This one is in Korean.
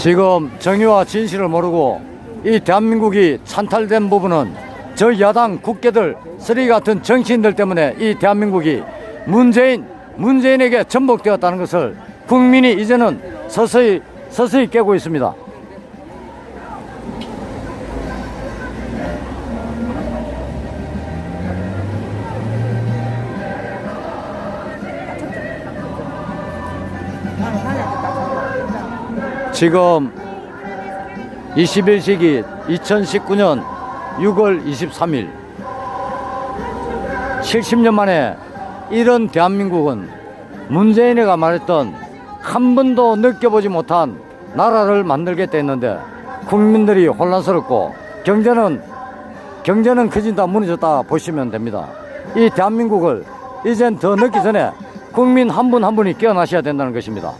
지금 정의와 진실을 모르고 이 대한민국이 찬탈된 부분은 저 야당 국회들 쓰레기 같은 정치인들 때문에 이 대한민국이 문재인 문재인에게 전복되었다는 것을 국민이 이제는 서서히 서서히 깨고 있습니다. 지금 21세기 2019년 6월 23일 70년 만에 이런 대한민국은 문재인이가 말했던 한 번도 느껴보지 못한 나라를 만들겠다 했는데 국민들이 혼란스럽고 경제는 경제는 커진다 무너졌다 보시면 됩니다. 이 대한민국을 이젠 더 늦기 전에 국민 한 분한 분이 깨어나셔야 된다는 것입니다.